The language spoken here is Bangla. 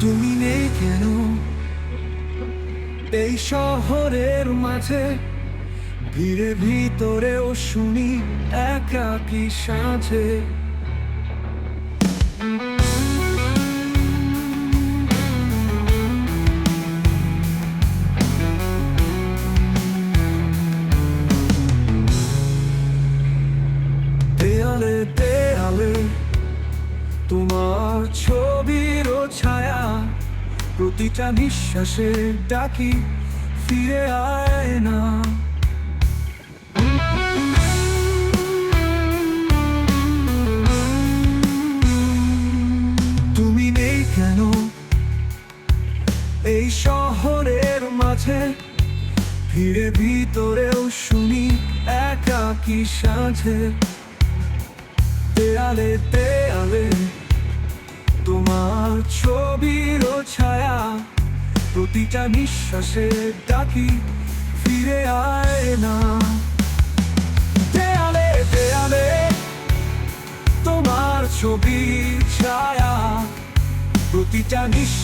তুমি নেই কেন? এই শহরের মাঝে ভিড়ে ভিতরেও শুনি একাকি সাঁঝে প্রতিটা নিঃশ্বাসে ডাকি, ফিরে আয় না। তুমি নেই কেন? এই শহরের মাঝে ফিরে ভিতরেও শুনি একাকি সাঁঝে। দেয়ালে দেয়ালে ছায়া প্রতিটা নিঃশ্বাসে ডাকি ফিরে আয় না। দেয়ালে দেয়ালে তোমার ছবি ছায়া প্রতিটা নিঃশ্বাস